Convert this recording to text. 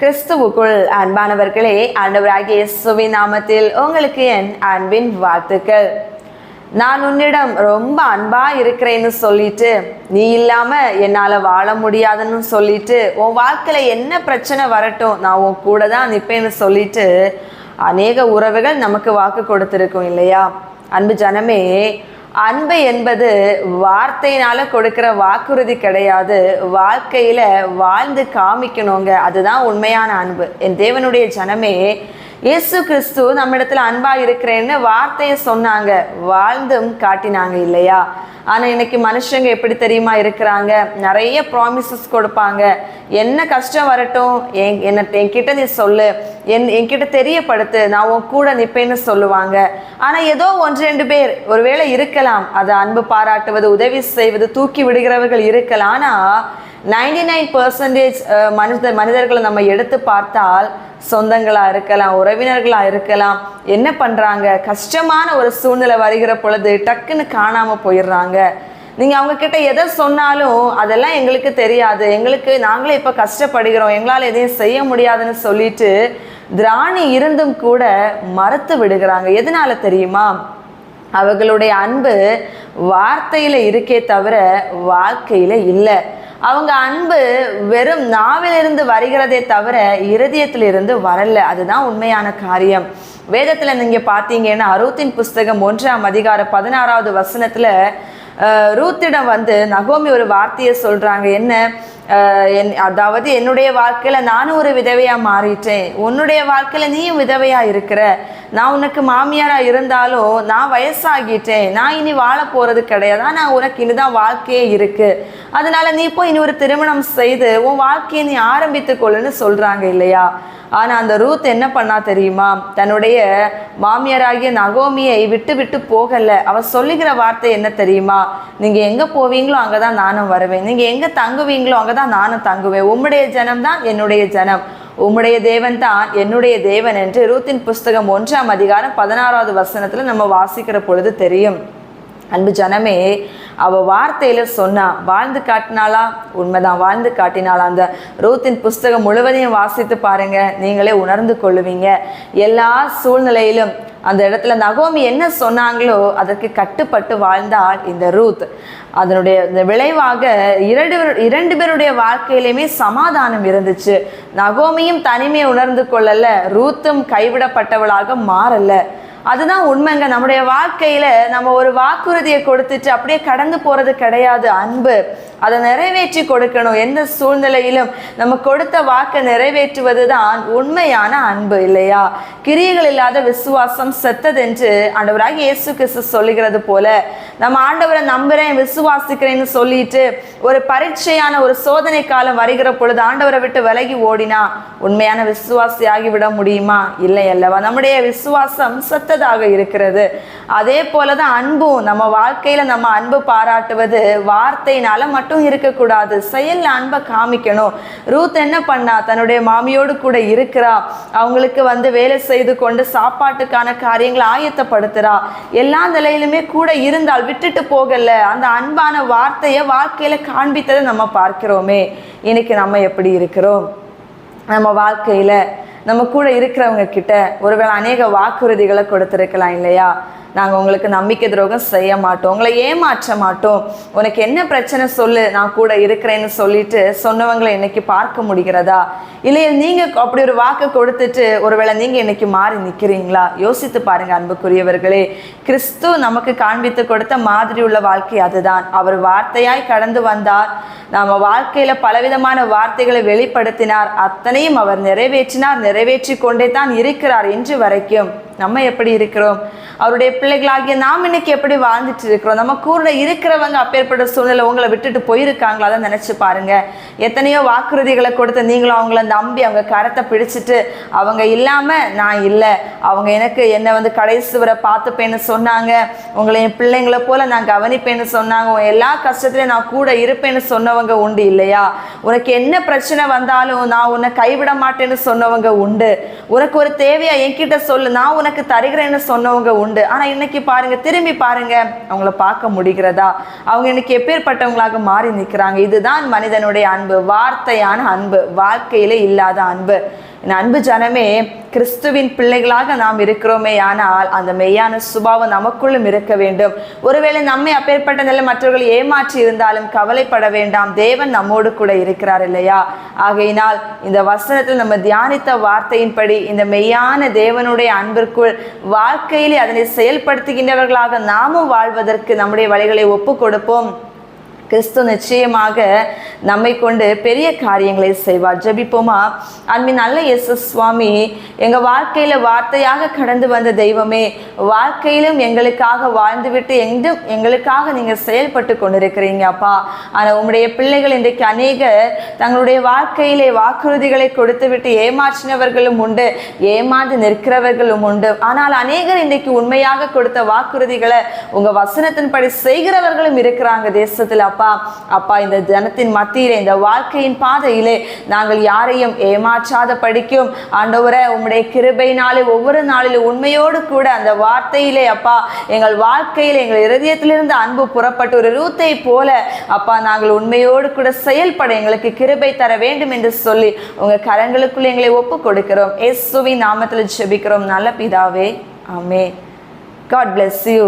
கிறிஸ்துவுக்குள் அன்பானவர்களே ஆண்டவராகிய இயேசுவின் நாமத்தில் உங்களுக்கு என் அன்பின் வாழ்த்துக்கள். நான் உன்னிடம் ரொம்ப அன்பா இருக்கிறேன்னு சொல்லிட்டு நீ இல்லாம என்னால வாழ முடியாதுன்னு சொல்லிட்டு உன் வாழ்க்கையில என்ன பிரச்சனை வரட்டும் நான் உன் கூட தான் நிற்பேன்னு சொல்லிட்டு அநேக உறவுகள் நமக்கு வாக்கு கொடுத்துருக்கோம் இல்லையா? அன்பு ஜனமே அன்பு என்பது வார்த்தையினால கொடுக்கிற வாக்குறுதி கிடையாது. வாழ்க்கையில வாழ்ந்து காமிக்கணுங்க. அதுதான் உண்மையான அன்பு. என் தேவனுடைய ஜனமே இயேசு கிறிஸ்து நம்மிடத்துல அன்பா இருக்கிறேன்னு வார்த்தையை சொன்னாங்க. வாழ்ந்தும் காட்டினாங்க இல்லையா? ஆனா இன்னைக்கு மனுஷங்க எப்படி தெரியுமா இருக்கிறாங்க? நிறைய ப்ராமிசஸ் கொடுப்பாங்க. என்ன கஷ்டம் வரட்டும்? என் என்ன என்கிட்ட நீ சொல்லு. என் என்கிட்ட தெரியப்படுத்து. நான் உன் கூட நிப்பேன்னு சொல்லுவாங்க. ஆனா ஏதோ ஒன்று ரெண்டு பேர் ஒருவேளை இருக்கலாம். அது அன்பு பாராட்டுவது உதவி செய்வது தூக்கி விடுகிறவர்கள் இருக்கலாம். ஆனா நைன்டி நைன் பர்சன்டேஜ் மனித மனிதர்களை நம்ம எடுத்து பார்த்தால் சொந்தங்களாக இருக்கலாம் உறவினர்களாக இருக்கலாம் என்ன பண்ணுறாங்க கஷ்டமான ஒரு சூழ்நிலை வருகிற பொழுது டக்குன்னு காணாமல் போயிடுறாங்க. நீங்கள் அவங்கக்கிட்ட எதை சொன்னாலும் அதெல்லாம் எங்களுக்கு தெரியாது. எங்களுக்கு நாங்களே இப்போ கஷ்டப்படுகிறோம். எங்களால் எதையும் செய்ய முடியாதுன்னு சொல்லிட்டு திராணி இருந்தும் கூட மறுத்து விடுகிறாங்க. எதனால தெரியுமா? அவர்களுடைய அன்பு வார்த்தையில் இருக்கே தவிர வாழ்க்கையில் இல்லை. அவங்க அன்பு வெறும் நாவிலிருந்து வருகிறதே தவிர இருதயத்திலிருந்து வரல. அதுதான் உண்மையான காரியம். வேதத்தில் நீங்கள் பார்த்தீங்கன்னா அருத்தின் புஸ்தகம் ஒன்றாம் அதிகார பதினாறாவது வசனத்தில் ரூத்திடம் வந்து நகோமி ஒரு வார்த்தையை சொல்கிறாங்க என்ன? என் அதாவது என்னுடைய வாழ்க்கையில் நானும் ஒரு விதவையாக மாறிட்டேன். உன்னுடைய வாழ்க்கையில் நீயும் விதவையாக இருக்கிற. நான் உனக்கு மாமியாராக இருந்தாலும் நான் வயசாகிட்டேன். நான் இனி வாழ போகிறது கிடையாது. ஆனால் உனக்கு இனிதான் வாழ்க்கையே இருக்குது அதனால் நீ போய் இனி ஒரு திருமணம் செய்து உன் வாழ்க்கையை நீ ஆரம்பித்து கொள்ளுன்னு சொல்கிறாங்க இல்லையா? ஆனால் அந்த ரூத் என்ன பண்ணா தெரியுமா? தன்னுடைய மாமியாராகிய நகோமியை விட்டு விட்டு போகலை. அவள் சொல்லுகிற வார்த்தை என்ன தெரியுமா? நீங்கள் எங்கே போவீங்களோ அங்கதான் நானும் வருவேன். நீங்கள் எங்கே தங்குவீங்களோ அங்கதான் நானும் தங்குவேன். உம்முடைய ஜனம் தான் என்னுடைய ஜனம். உம்முடைய தேவன் தான் என்னுடைய தேவன் என்று ரூத்தின் புஸ்தகம் ஒன்றாம் அதிகாரம் பதினாறாவது வசனத்துல நம்ம வாசிக்கிற பொழுது தெரியும். அன்பு ஜனமே அவ வார்த்தையில சொன்னா வாழ்ந்து காட்டினாளா? உண்மைதான் வாழ்ந்து காட்டினாளா? அந்த ரூத்தின் புஸ்தகம் முழுவதையும் வாசித்து பாருங்க நீங்களே உணர்ந்து கொள்ளுவீங்க. எல்லா சூழ்நிலையிலும் அந்த இடத்துல நகோமி என்ன சொன்னாங்களோ அதற்கு கட்டுப்பட்டு வாழ்ந்தாள் இந்த ரூத். அதனுடைய இந்த விளைவாக இரண்டு இரண்டு பேருடைய வாழ்க்கையிலையுமே சமாதானம் இருந்துச்சு. நகோமியும் தனிமையை உணர்ந்து கொள்ளல ரூத்தும் கைவிடப்பட்டவளாக மாறல. அதுதான் உண்மைங்க. நம்முடைய வாழ்க்கையில நம்ம ஒரு வாக்குறுதியை கொடுத்துட்டு அப்படியே கடந்து போறது கிடையாது. அன்பு. அதை நிறைவேற்றி கொடுக்கணும். எந்த சூழ்நிலையிலும் நம்ம கொடுத்த வாக்கை நிறைவேற்றுவது தான் உண்மையான அன்பு இல்லையா? கிரியைகள் இல்லாத விசுவாசம் செத்ததென்று ஆண்டவராக இயேசு கிறிஸ்து சொல்லுகிறது போல நம்ம ஆண்டவரை நம்புறேன் விசுவாசிக்கிறேன்னு சொல்லிட்டு ஒரு பரீட்சையான ஒரு சோதனை காலம் வருகிற பொழுது ஆண்டவரை விட்டு விலகி ஓடினா உண்மையான விசுவாசி ஆகிவிட முடியுமா? இல்லை அல்லவா? நம்முடைய விசுவாசம் செத்ததாக இருக்கிறது. அதே போலதான் அன்பும் நம்ம வாழ்க்கையில நம்ம அன்பு பாராட்டுவது வார்த்தையினால மட்டும் மட்டும் இருக்கக்கூடாது. செயலில் அன்பை காமிக்கணும். ரூத் என்ன பண்ணா? தன்னுடைய மாமியோடு கூட இருக்கிறா. அவங்களுக்கு வந்து வேலை செய்து கொண்டு சாப்பாட்டுக்கான காரியங்களை ஆயத்தப்படுத்துறா. எல்லா நிலையிலுமே கூட இருந்தால் விட்டுட்டு போகல. அந்த அன்பான வார்த்தையை வாழ்க்கையில காண்பித்ததை நம்ம பார்க்கிறோமே. இன்னைக்கு நம்ம எப்படி இருக்கிறோம்? நம்ம வாழ்க்கையில நம்ம கூட இருக்கிறவங்க கிட்ட ஒருவேளை அநேக வாக்குறுதிகளை கொடுத்துருக்கலாம் இல்லையா? நாங்கள் உங்களுக்கு நம்பிக்கை துரோகம் செய்ய மாட்டோம். உங்களை ஏமாற்ற மாட்டோம். உனக்கு என்ன பிரச்சனை சொல்லு நான் கூட இருக்கிறேன்னு சொல்லிட்டு சொன்னவங்களை இன்னைக்கு பார்க்க முடிகிறதா? இல்லையா நீங்கள் அப்படி ஒரு வாக்கு கொடுத்துட்டு ஒருவேளை நீங்கள் இன்னைக்கு மாறி நிற்கிறீங்களா யோசித்து பாருங்க அன்புக்குரியவர்களே. கிறிஸ்து நமக்கு காண்பித்து கொடுத்த மாதிரி உள்ள வாழ்க்கை அதுதான். அவர் வார்த்தையாய் கடந்து வந்தார். நாம் வாழ்க்கையில் பலவிதமான வார்த்தைகளை வெளிப்படுத்தினார். அத்தனையும் அவர் நிறைவேற்றினார் நிறைவேற்றி கொண்டே தான் இருக்கிறார் இன்று வரைக்கும். நம்ம எப்படி இருக்கிறோம்? அவருடைய பிள்ளைகளாகிய நாம் இன்னைக்கு எப்படி வாழ்ந்துட்டு இருக்கிறோம்? நம்ம கூட இருக்கிறவங்க அப்பேற்பட்ட சூழ்நிலை உங்களை விட்டுட்டு போயிருக்காங்களா தான் நினச்சி பாருங்க. எத்தனையோ வாக்குறுதிகளை கொடுத்து நீங்களும் அவங்கள நம்பி அவங்க கரத்தை பிடிச்சிட்டு அவங்க இல்லாமல் நான் இல்லை. அவங்க எனக்கு என்னை வந்து கடைசி வரை பார்த்துப்பேன்னு சொன்னாங்க. உங்களை என் பிள்ளைங்களை போல நான் கவனிப்பேன்னு சொன்னாங்க. எல்லா கஷ்டத்துலையும் நான் கூட இருப்பேன்னு சொன்னவங்க உண்டு இல்லையா? உனக்கு என்ன பிரச்சனை வந்தாலும் நான் உன்னை கைவிட மாட்டேன்னு சொன்னவங்க உண்டு. உனக்கு ஒரு தேவையா என்கிட்ட சொல்லு நான் உனக்கு தருகிறேன்னு சொன்னவங்க உண்டு. உண்டு. ஆனா இன்னைக்கு பாருங்க திரும்பி பாருங்க அவங்கள பார்க்க முடிகிறதா? அவங்க இன்னைக்கு எப்பேற்பட்டவங்களாக மாறி நிற்கிறாங்க இதுதான் மனிதனுடைய அன்பு. வார்த்தையான அன்பு. வாழ்க்கையிலே இல்லாத அன்பு. என் அன்பு ஜனமே கிறிஸ்துவின் பிள்ளைகளாக நாம் இருக்கிறோமே ஆனால் அந்த மெய்யான சுபாவம் நமக்குள்ளும் இருக்க வேண்டும். ஒருவேளை நம்மை அப்பேற்பட்ட நிலை மற்றவர்கள் ஏமாற்றி இருந்தாலும் கவலைப்பட வேண்டாம். தேவன் நம்மோடு கூட இருக்கிறார் இல்லையா? ஆகையினால் இந்த வசனத்தில் நம்ம தியானித்த வார்த்தையின்படி இந்த மெய்யான தேவனுடைய அன்பிற்குள் வாழ்க்கையிலே அதனை செயல்படுத்துகின்றவர்களாக நாமும் வாழ்வதற்கு நம்முடைய வழிகளை ஒப்பு கொடுப்போம் கிறிஸ்து நிச்சயமாக நம்மை கொண்டு பெரிய காரியங்களை செய்வார். ஜபிப்போமா? அன்பி நல்ல எஸ் சுவாமி எங்கள் வாழ்க்கையில் வார்த்தையாக கடந்து வந்த தெய்வமே வாழ்க்கையிலும் எங்களுக்காக வாழ்ந்துவிட்டு எங்கும் எங்களுக்காக நீங்கள் செயல்பட்டு கொண்டிருக்கிறீங்க அப்பா. ஆனால் உங்களுடைய பிள்ளைகள் இன்றைக்கு அநேக தங்களுடைய வாழ்க்கையிலே வாக்குறுதிகளை கொடுத்துவிட்டு ஏமாற்றினவர்களும் உண்டு ஏமாந்து நிற்கிறவர்களும் உண்டு. ஆனால் அநேகர் இன்றைக்கு உண்மையாக கொடுத்த வாக்குறுதிகளை உங்கள் வசனத்தின்படி செய்கிறவர்களும் இருக்கிறாங்க தேசத்தில் அப்பா. அப்பா. அப்பா இந்த ஜனத்தின் மத்தியிலே இந்த வாழ்க்கையின் பாதையிலே நாங்கள் யாரையும் ஏமாற்றாத படிக்கும் ஆண்டவரை உம்முடைய கிருபையினாலே ஒவ்வொரு நாளிலும் உண்மையோடு கூட அந்த வார்த்தையிலே அப்பா எங்கள் வாழ்க்கையில் எங்கள் இருதயத்திலிருந்து அன்பு புறப்பட்டு ஒரு ரூத்தை போல அப்பா நாங்கள் உண்மையோடு கூட செயல்பட எங்களுக்கு கிருபை தர வேண்டும் என்று சொல்லி உங்க கரங்களுக்குள் எங்களை ஒப்பு கொடுக்கிறோம் எஸ் சுவி நாமத்தில் ஜெபிக்கிறோம். நல்ல பிதாவே ஆமே காட் bless யூ